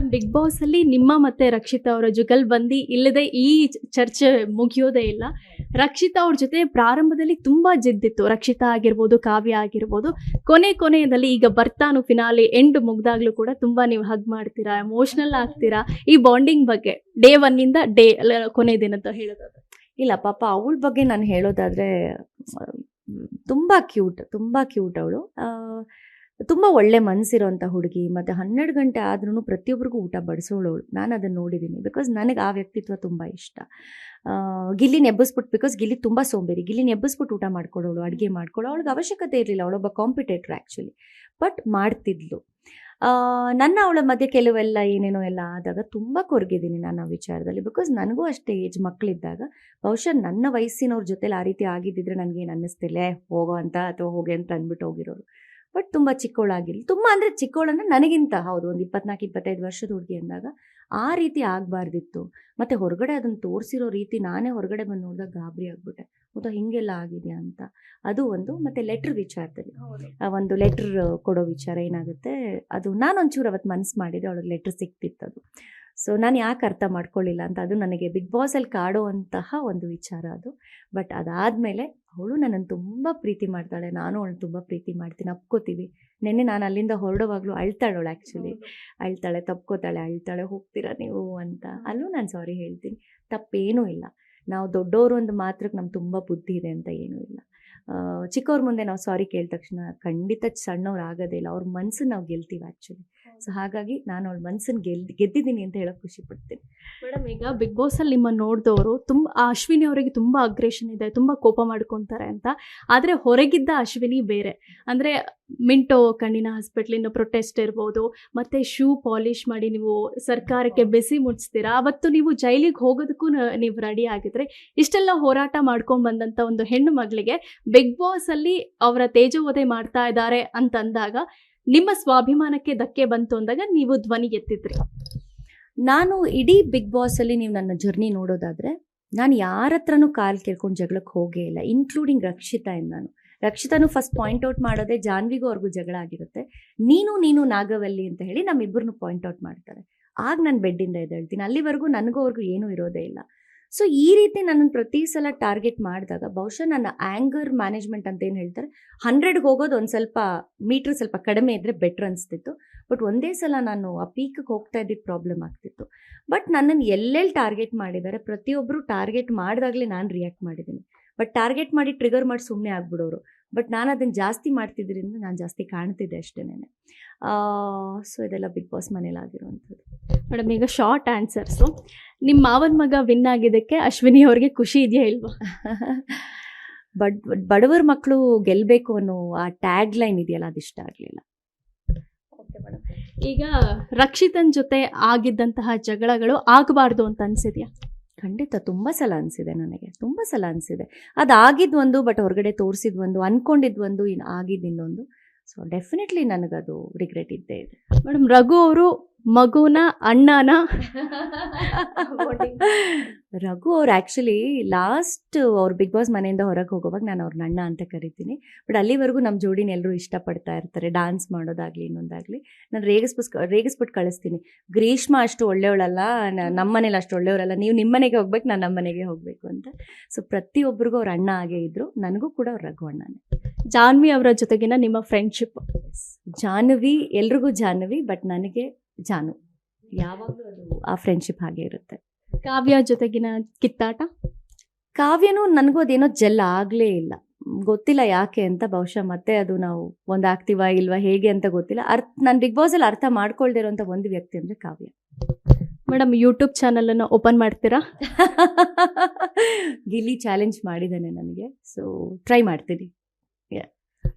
Madam Bigg boss ಅಲ್ಲಿ ನಿಮ್ಮ ಮತ್ತೆ ರಕ್ಷಿತಾ ಅವರ ಜುಗಲ್ ಬಂದಿ ಇಲ್ಲದೆ ಈ ಚರ್ಚೆ ಮುಗಿಯೋದೇ ಇಲ್ಲ. ರಕ್ಷಿತಾ ಅವ್ರ ಜೊತೆ ಪ್ರಾರಂಭದಲ್ಲಿ ತುಂಬಾ ಜಿದ್ದಿತ್ತು. ರಕ್ಷಿತಾ ಆಗಿರ್ಬೋದು, ಕಾವ್ಯ ಆಗಿರ್ಬೋದು. ಕೊನೆ ಕೊನೆಯಲ್ಲಿ ಈಗ ಬರ್ತಾನು ಫಿನಾಲಿ ಎಂಡ್ ಮುಗ್ದಾಗ್ಲೂ ಕೂಡ ತುಂಬಾ ನೀವು ಹಗ್ ಮಾಡ್ತೀರಾ ಎಮೋಷನಲ್ ಆಗ್ತೀರಾ? ಈ ಬಾಂಡಿಂಗ್ ಬಗ್ಗೆ ಡೇ ಒನ್ ಇಂದ ಡೇ ಕೊನೆ ದಿನದ ಹೇಳೋದಾದ್ರೆ. ಇಲ್ಲ, ಪಾಪ ಅವಳ ಬಗ್ಗೆ ನಾನು ಹೇಳೋದಾದ್ರೆ ತುಂಬಾ ಕ್ಯೂಟ್ ತುಂಬಾ ಕ್ಯೂಟ್ ಅವಳು. ತುಂಬ ಒಳ್ಳೆ ಮನಸ್ಸಿರೋಂಥ ಹುಡುಗಿ, ಮತ್ತು ಹನ್ನೆರಡು ಗಂಟೆ ಆದ್ರೂ ಪ್ರತಿಯೊಬ್ಬರಿಗೂ ಊಟ ಬಡಿಸೋಳವಳು ನಾನು ಅದನ್ನು ನೋಡಿದ್ದೀನಿ ಬಿಕಾಸ್ ನನಗೆ ಆ ವ್ಯಕ್ತಿತ್ವ ತುಂಬ ಇಷ್ಟ. ಗಿಲ್ಲಿ ನೆಬ್ಬಿಸ್ಬಿಟ್ಟು ಬಿಕಾಸ್ ಗಿಲ್ಲಿ ತುಂಬ ಸೋಂಬೇರಿ. ಗಿಲ್ಲಿ ನೆಬ್ಬಿಸ್ಬಿಟ್ಟು ಊಟ ಮಾಡ್ಕೊಡೋಳು ಅಡುಗೆ ಮಾಡ್ಕೊಳ್ಳೋ. ಅವಳಿಗೆ ಅವಶ್ಯಕತೆ ಇರಲಿಲ್ಲ, ಅವಳೊಬ್ಬ ಕಾಂಪಿಟೇಟ್ರ್ ಆ್ಯಕ್ಚುಲಿ ಬಟ್ ಮಾಡ್ತಿದ್ಲು. ನನ್ನ ಅವಳ ಮಧ್ಯೆ ಕೆಲವೆಲ್ಲ ಏನೇನೋ ಎಲ್ಲ ಆದಾಗ ತುಂಬ ಕೊರಗಿದ್ದೀನಿ ನಾನು ಆ ವಿಚಾರದಲ್ಲಿ. ಬಿಕಾಸ್ ನನಗೂ ಅಷ್ಟೇ ಏಜ್ ಮಕ್ಕಳಿದ್ದಾಗ ಬಹುಶಃ ನನ್ನ ವಯಸ್ಸಿನವ್ರ ಜೊತೆಲಿ ಆ ರೀತಿ ಆಗಿದ್ದಿದ್ರೆ ನನಗೇನು ಅನ್ನಿಸ್ತಿಲ್ಲ ಹೋಗೋ ಅಂತ, ಅಥವಾ ಹೋಗಿ ಅಂತ ಅಂದ್ಬಿಟ್ಟು ಹೋಗಿರೋರು. ಬಟ್ ತುಂಬ ಚಿಕ್ಕವಳಾಗಿರಲಿ ತುಂಬ ಅಂದರೆ ಚಿಕ್ಕವಳನ್ನು ನನಗಿಂತ ಹೌದು ಒಂದು ಇಪ್ಪತ್ನಾಲ್ಕು ಇಪ್ಪತ್ತೈದು ವರ್ಷದ ಹುಡುಗಿ ಅಂದಾಗ ಆ ರೀತಿ ಆಗಬಾರ್ದಿತ್ತು. ಮತ್ತು ಹೊರಗಡೆ ಅದನ್ನು ತೋರಿಸಿರೋ ರೀತಿ ನಾನೇ ಹೊರಗಡೆ ಬಂದು ನೋಡಿದಾಗ ಗಾಬರಿ ಆಗಿಬಿಟ್ಟೆ. ಮತ್ತು ಹಿಂಗೆಲ್ಲ ಆಗಿದೆಯಾ? ಅಂತ. ಅದು ಒಂದು ಮತ್ತು ಲೆಟ್ರ್ ವಿಚಾರದಲ್ಲಿ. ಆ ಒಂದು ಲೆಟ್ರ್ ಕೊಡೋ ವಿಚಾರ ಏನಾಗುತ್ತೆ ಅದು ನಾನೊಂಚೂರು ಅವತ್ತು ಮನಸ್ಸು ಮಾಡಿದರೆ ಅವಳಿಗೆ ಲೆಟ್ರ್ ಸಿಕ್ತಿತ್ತು ಅದು. ಸೊ ನಾನು ಯಾಕೆ ಅರ್ಥ ಮಾಡ್ಕೊಳ್ಳಿಲ್ಲ ಅಂತ ಅದು ನನಗೆ ಬಿಗ್ ಬಾಸಲ್ಲಿ ಕಾಡುವಂತಹ ಒಂದು ವಿಚಾರ ಅದು. ಬಟ್ ಅದಾದಮೇಲೆ ಅವಳು ನನ್ನನ್ನು ತುಂಬ ಪ್ರೀತಿ ಮಾಡ್ತಾಳೆ ನಾನು ಅವಳು ತುಂಬ ಪ್ರೀತಿ ಮಾಡ್ತೀನಿ ಅಪ್ಕೋತೀವಿ ನೆನ್ನೆ ನಾನು ಅಲ್ಲಿಂದ ಹೊರಡುವಾಗಲೂ ಅಳ್ತಾಳೆ ಅವಳು ಆ್ಯಕ್ಚುಲಿ ಅಳ್ತಾಳೆ ತಪ್ಕೋತಾಳೆ ಅಳ್ತಾಳೆ ಹೋಗ್ತೀರಾ ನೀವು ಅಂತ. ಅಲ್ಲೂ ನಾನು ಸಾರಿ ಹೇಳ್ತೀನಿ. ತಪ್ಪೇನೂ ಇಲ್ಲ. ನಾವು ದೊಡ್ಡವರು ಒಂದು ಮಾತ್ರಕ್ಕೆ ನಮ್ಗೆ ತುಂಬ ಬುದ್ಧಿ ಇದೆ ಅಂತ ಏನೂ ಇಲ್ಲ. ಚಿಕ್ಕವ್ರ ಮುಂದೆ ನಾವು ಸಾರಿ ಕೇಳಿದ ತಕ್ಷಣ ಖಂಡಿತ ಸಣ್ಣವ್ರು ಆಗೋದೇ ಇಲ್ಲ. ಅವ್ರ ಮನ್ಸನ್ನು ನಾವು ಗೆಲ್ತೀವಿ ಆ್ಯಕ್ಚುಲಿ ಸೊ ಹಾಗಾಗಿ ನಾನು ಅವ್ಳ ಮನ್ಸನ್ನು ಗೆಲ್ ಗೆದ್ದಿದ್ದೀನಿ ಅಂತ ಹೇಳೋಕೆ ಖುಷಿ ಪಡ್ತೀನಿ. ಮೇಡಮ್, ಈಗ ಬಿಗ್ ಬಾಸ್ ಅಲ್ಲಿ ನಿಮ್ಮ ನೋಡಿದವರು ತುಂಬ ಅಶ್ವಿನಿ ಅವರಿಗೆ ತುಂಬಾ ಅಗ್ರೆಷನ್ ಇದೆ, ತುಂಬಾ ಕೋಪ ಮಾಡ್ಕೊಂತಾರೆ ಅಂತ. ಆದ್ರೆ ಹೊರಗಿದ್ದ ಅಶ್ವಿನಿ ಬೇರೆ. ಅಂದ್ರೆ ಮಿಂಟೋ ಕಣ್ಣಿನ ಹಾಸ್ಪಿಟ್ಲಿನ ಪ್ರೊಟೆಸ್ಟ್ ಇರ್ಬೋದು, ಮತ್ತೆ ಶೂ ಪಾಲಿಶ್ ಮಾಡಿ ನೀವು ಸರ್ಕಾರಕ್ಕೆ ಬೆಸಿ ಮುಟ್ಸ್ತೀರಾ? ಅವತ್ತು ನೀವು ಜೈಲಿಗೆ ಹೋಗೋದಕ್ಕೂ ನೀವು ರೆಡಿ ಆಗಿದ್ರೆ ಇಷ್ಟೆಲ್ಲ ಹೋರಾಟ ಮಾಡ್ಕೊಂಡ್ ಬಂದಂತ ಒಂದು ಹೆಣ್ಣು ಮಗಳಿಗೆ ಬಿಗ್ ಬಾಸ್ ಅಲ್ಲಿ ಅವರ ತೇಜೋವಧೆ ಮಾಡ್ತಾ ಇದ್ದಾರೆ ಅಂತಂದಾಗ, ನಿಮ್ಮ ಸ್ವಾಭಿಮಾನಕ್ಕೆ ಧಕ್ಕೆ ಬಂತು ಅಂದಾಗ ನೀವು ಧ್ವನಿ ಎತ್ತಿದ್ರಿ. ನಾನು ಇಡೀ ಬಿಗ್ ಬಾಸಲ್ಲಿ ನೀವು ನನ್ನ ಜರ್ನಿ ನೋಡೋದಾದರೆ, ನಾನು ಯಾರ ಹತ್ರನೂ ಕಾಲು ಕೇಳ್ಕೊಂಡು ಜಗಳಕ್ಕೆ ಹೋಗೇ ಇಲ್ಲ ಇನ್ಕ್ಲೂಡಿಂಗ್ ರಕ್ಷಿತಾ ಇಂದ ನಾನು. ರಕ್ಷಿತಾನು ಫಸ್ಟ್ ಪಾಯಿಂಟ್ ಔಟ್ ಮಾಡೋದೇ ಜಾನ್ವಿಗೂ ಅವ್ರಿಗೂ ಜಗಳ ಆಗಿರುತ್ತೆ. ನೀನು ನೀನು ನಾಗವಲ್ಲಿ ಅಂತ ಹೇಳಿ ನಮ್ಮಿಬ್ಬರನ್ನು ಪಾಯಿಂಟ್ ಔಟ್ ಮಾಡ್ತಾರೆ. ಆಗ ನಾನು ಬೆಡ್ಡಿಂದ ಎದ್ದೇಳ್ತೀನಿ. ಅಲ್ಲಿವರೆಗೂ ನನಗೂ ಅವ್ರಿಗೂ ಏನೂ ಇರೋದೇ ಇಲ್ಲ. ಸೊ ಈ ರೀತಿ ನನ್ನನ್ನು ಪ್ರತಿ ಸಲ ಟಾರ್ಗೆಟ್ ಮಾಡಿದಾಗ, ಬಹುಶಃ ನನ್ನ ಆ್ಯಂಗರ್ ಮ್ಯಾನೇಜ್ಮೆಂಟ್ ಅಂತ ಏನು ಹೇಳ್ತಾರೆ. ಹಂಡ್ರೆಡ್ಗೆ ಹೋಗೋದು ಒಂದು ಸ್ವಲ್ಪ ಮೀಟ್ರ್ ಸ್ವಲ್ಪ ಕಡಿಮೆ ಇದ್ದರೆ ಬೆಟ್ರ್ ಅನಿಸ್ತಿತ್ತು. ಬಟ್ ಒಂದೇ ಸಲ ನಾನು ಆ ಪೀಕಿಗೆ ಹೋಗ್ತಾ ಇದ್ದಿದ್ದು ಪ್ರಾಬ್ಲಮ್ ಆಗ್ತಿತ್ತು. ಬಟ್ ನನ್ನನ್ನು ಎಲ್ಲೆಲ್ಲಿ ಟಾರ್ಗೆಟ್ ಮಾಡಿದ್ದಾರೆ ಪ್ರತಿಯೊಬ್ಬರು ಟಾರ್ಗೆಟ್ ಮಾಡಿದಾಗಲೇ ನಾನು ರಿಯಾಕ್ಟ್ ಮಾಡಿದ್ದೀನಿ ಬಟ್ ಟಾರ್ಗೆಟ್ ಮಾಡಿ ಟ್ರಿಗರ್ ಮಾಡಿ ಸುಮ್ಮನೆ ಆಗ್ಬಿಡೋರು. ಬಟ್ ನಾನು ಅದನ್ನು ಜಾಸ್ತಿ ಮಾಡ್ತಿದ್ದರಿಂದ ನಾನು ಜಾಸ್ತಿ ಕಾಣ್ತಿದ್ದೆ ಅಷ್ಟೇನೆ ಸೊ ಇದೆಲ್ಲ ಬಿಗ್ ಬಾಸ್ ಮನೇಲಿ ಆಗಿರುವಂಥದ್ದು. ಮೇಡಮ್, ಈಗ ಶಾರ್ಟ್ ಆನ್ಸರ್ಸು ನಿಮ್ಮ ಮಾವನ ಮಗ ವಿನ್ ಆಗಿದ್ದಕ್ಕೆ ಅಶ್ವಿನಿ ಅವ್ರಿಗೆ ಖುಷಿ ಇದೆಯಾ ಇಲ್ವಾ? ಬಡ್ ಬಡವರ ಮಕ್ಕಳು ಗೆಲ್ಲಬೇಕು ಅನ್ನೋ ಆ ಟ್ಯಾಗ್ ಲೈನ್ ಇದೆಯಲ್ಲ ಅದು ಇಷ್ಟ ಆಗಲಿಲ್ಲ ಈಗ ರಕ್ಷಿತನ್ ಜೊತೆ ಆಗಿದ್ದಂತಹ ಜಗಳಗಳು ಆಗಬಾರ್ದು ಅಂತ ಅನ್ಸಿದ್ಯಾ? ಖಂಡಿತ ತುಂಬ ಸಲ ಅನಿಸಿದೆ ನನಗೆ ತುಂಬ ಸಲ ಅನಿಸಿದೆ. ಅದು ಆಗಿದ್ದು ಒಂದು ಬಟ್ ಹೊರಗಡೆ ತೋರಿಸಿದ್ ಒಂದು ಅನ್ಕೊಂಡಿದ್ದು ಒಂದು ಇನ್ನು ಆಗಿದ್ದು ಇನ್ನೊಂದು. ಸೊ ಡೆಫಿನೆಟ್ಲಿ ನನಗದು ರಿಗ್ರೆಟ್ ಇದ್ದೇ ಇದೆ. ಮೇಡಮ್ ರಘು ಅವರು ಮಗುನ ಅಣ್ಣನ. ರಘು ಅವ್ರು ಆ್ಯಕ್ಚುಲಿ ಲಾಸ್ಟ್ ಅವ್ರು ಬಿಗ್ ಬಾಸ್ ಮನೆಯಿಂದ ಹೊರಗೆ ಹೋಗೋವಾಗ ನಾನು ಅವ್ರನ್ನ ಅಣ್ಣ ಅಂತ ಕರಿತೀನಿ. ಬಟ್ ಅಲ್ಲಿವರೆಗೂ ನಮ್ಮ ಜೋಡಿನ ಎಲ್ಲರೂ ಇಷ್ಟಪಡ್ತಾ ಇರ್ತಾರೆ ಡಾನ್ಸ್ ಮಾಡೋದಾಗಲಿ ಇನ್ನೊಂದಾಗಲಿ. ನಾನು ರೇಗಿಸ್ಬಿಸ್ ರೇಗಿಸ್ಬಿಟ್ಟು ಕಳಿಸ್ತೀನಿ. ಗ್ರೀಷ್ಮ ಅಷ್ಟು ಒಳ್ಳೆಯವಳಲ್ಲ ನಮ್ಮನೇಲಿ ನಮ್ಮ ಮನೇಲಿ ಅಷ್ಟು ಒಳ್ಳೆಯವರಲ್ಲ ನೀವು ನಿಮ್ಮ ಮನೆಗೆ ಹೋಗ್ಬೇಕು ನಾನು ನಮ್ಮ ಮನೆಗೆ ಹೋಗಬೇಕು ಅಂತ. ಸೊ ಪ್ರತಿಯೊಬ್ಬರಿಗೂ ಅವ್ರ ಅಣ್ಣ ಆಗೇ ಇದ್ದರು ನನಗೂ ಕೂಡ ಅವ್ರ ರಘು ಅಣ್ಣನೇ. ಜಾನ್ವಿ ಅವರ ಜೊತೆಗಿನ ನಿಮ್ಮ ಫ್ರೆಂಡ್ಶಿಪ್ ಜಾನ್ವಿ ಎಲ್ರಿಗೂ ಜಾನ್ವಿ ಬಟ್ ನನಗೆ ಜಾನು. ಯಾವಾಗಲೂ ಅದು ಆ ಫ್ರೆಂಡ್ಶಿಪ್ ಹಾಗೆ ಇರುತ್ತೆ. ಕಾವ್ಯ ಜೊತೆಗಿನ ಕಿತ್ತಾಟ? ಕಾವ್ಯನೂ ನನಗೂ ಅದೇನೋ ಜೆಲ್ ಆಗಲೇ ಇಲ್ಲ. ಗೊತ್ತಿಲ್ಲ ಯಾಕೆ ಅಂತ ಬಹುಶಃ ಮತ್ತೆ ಅದು ನಾವು ಒಂದು ಆಗ್ತೀವಾ ಇಲ್ವಾ ಹೇಗೆ ಅಂತ ಗೊತ್ತಿಲ್ಲ. ಅರ್ಥ ನಾನು ಬಿಗ್ ಬಾಸಲ್ಲಿ ಅರ್ಥ ಮಾಡ್ಕೊಳ್ದೇ ಇರೋಂಥ ಒಂದು ವ್ಯಕ್ತಿ ಅಂದರೆ ಕಾವ್ಯ. ಮೇಡಮ್ ಯೂಟ್ಯೂಬ್ ಚಾನಲನ್ನು ಓಪನ್ ಮಾಡ್ತೀರಾ? ಗಿಲ್ಲಿ ಚಾಲೆಂಜ್ ಮಾಡಿದ್ದಾನೆ ನನಗೆ. ಸೊ ಟ್ರೈ ಮಾಡ್ತೀನಿ.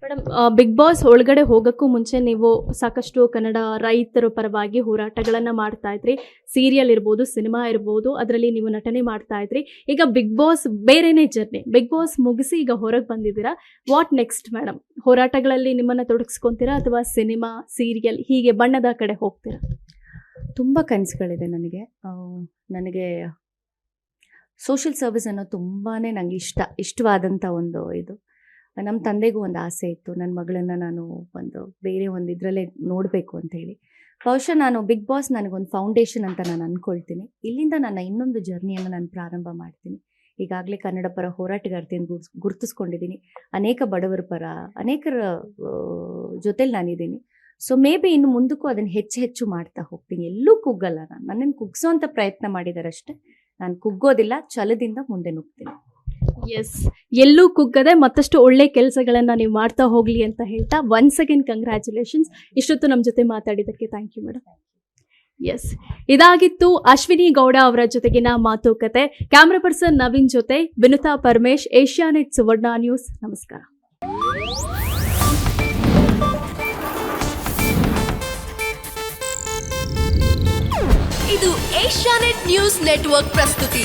ಮೇಡಮ್ ಬಿಗ್ ಬಾಸ್ ಒಳಗಡೆ ಹೋಗೋಕ್ಕೂ ಮುಂಚೆ ನೀವು ಸಾಕಷ್ಟು ಕನ್ನಡ ರೈತರ ಪರವಾಗಿ ಹೋರಾಟಗಳನ್ನ ಮಾಡ್ತಾ ಇದ್ರಿ. ಸೀರಿಯಲ್ ಇರ್ಬೋದು, ಸಿನಿಮಾ ಇರ್ಬೋದು, ಅದರಲ್ಲಿ ನೀವು ನಟನೆ ಮಾಡ್ತಾ ಇದ್ರಿ. ಈಗ ಬಿಗ್ ಬಾಸ್ ಬೇರೆನೇ ಜರ್ನಿ. ಬಿಗ್ ಬಾಸ್ ಮುಗಿಸಿ ಈಗ ಹೊರಗೆ ಬಂದಿದ್ದೀರಾ? What next madam? ಹೋರಾಟಗಳಲ್ಲಿ ನಿಮ್ಮನ್ನ ತೊಡಗಿಸ್ಕೊಂತೀರಾ ಅಥವಾ ಸಿನಿಮಾ, ಸೀರಿಯಲ್ ಹೀಗೆ ಬಣ್ಣದ ಕಡೆ ಹೋಗ್ತೀರಾ? ತುಂಬ ಕನಸುಗಳಿದೆ ನನಗೆ. ನನಗೆ ಸೋಷಿಯಲ್ ಸರ್ವಿಸ್ ಅನ್ನೋ ತುಂಬಾ ನನಗೆ ಇಷ್ಟ ಇಷ್ಟವಾದಂಥ ಒಂದು ಇದು. ನಮ್ಮ ತಂದೆಗೂ ಒಂದು ಆಸೆ ಇತ್ತು. ನನ್ನ ಮಗಳನ್ನು ನಾನು ಒಂದು ಬೇರೆ ಒಂದು ಇದರಲ್ಲೇ ನೋಡಬೇಕು ಅಂತ ಹೇಳಿ. ಬಹುಶಃ ನಾನು ಬಿಗ್ ಬಾಸ್ ನನಗೊಂದು ಫೌಂಡೇಶನ್ ಅಂತ ನಾನು ಅಂದ್ಕೊಳ್ತೀನಿ ಇಲ್ಲಿಂದ ನನ್ನ ಇನ್ನೊಂದು ಜರ್ನಿಯನ್ನು ನಾನು ಪ್ರಾರಂಭ ಮಾಡ್ತೀನಿ. ಈಗಾಗಲೇ ಕನ್ನಡ ಪರ ಹೋರಾಟಗಾರ್ತಿಯನ್ನು ಗುರ್ಸ್ ಗುರುತಿಸ್ಕೊಂಡಿದ್ದೀನಿ ಅನೇಕ ಬಡವರ ಪರ, ಅನೇಕರ ಜೊತೆಲಿ ನಾನಿದ್ದೀನಿ ಸೊ ಮೇ ಬಿ ಇನ್ನು ಮುಂದಕ್ಕೂ ಅದನ್ನು ಹೆಚ್ಚು ಹೆಚ್ಚು ಮಾಡ್ತಾ ಹೋಗ್ತೀನಿ. ಎಲ್ಲೂ ಕುಗ್ಗಲ್ಲ ನಾನು. ನನ್ನನ್ನು ಕುಗ್ಸೋಂಥ ಪ್ರಯತ್ನ ಮಾಡಿದಾರಷ್ಟೇ. ನಾನು ಕುಗ್ಗೋದಿಲ್ಲ, ಛಲದಿಂದ ಮುಂದೆ ನುಗ್ತೀನಿ. ಎಸ್ ಎಲ್ಲೂ ಕುಗ್ಗದೆ ಮತ್ತಷ್ಟು ಒಳ್ಳೆ ಕೆಲಸಗಳನ್ನ ನೀವು ಮಾಡ್ತಾ ಹೋಗ್ಲಿ ಅಂತ ಹೇಳ್ತಾ ಒನ್ಸ್ ಅಗೇನ್ ಕಂಗ್ರ್ಯಾಚುಲೇಷನ್ಸ್ ಇಷ್ಟೊತ್ತು ನಮ್ಮ ಜೊತೆ ಮಾತಾಡಿದ್ದಕ್ಕೆ ಥ್ಯಾಂಕ್ ಯು ಮೇಡಮ್ ಎಸ್ ಇದಾಗಿತ್ತು ಅಶ್ವಿನಿ ಗೌಡ ಅವರ ಜೊತೆಗಿನ ಮಾತುಕತೆ. ಕ್ಯಾಮ್ರಾ ಪರ್ಸನ್ ನವೀನ್ ಜೊತೆ ವಿನುತಾ ಪರಮೇಶ್, ಏಷ್ಯಾನೆಟ್ ಸುವರ್ಣ ನ್ಯೂಸ್. ನಮಸ್ಕಾರ. ಇದು ಏಷ್ಯಾನೆಟ್ ನ್ಯೂಸ್ ನೆಟ್ವರ್ಕ್ ಪ್ರಸ್ತುತಿ.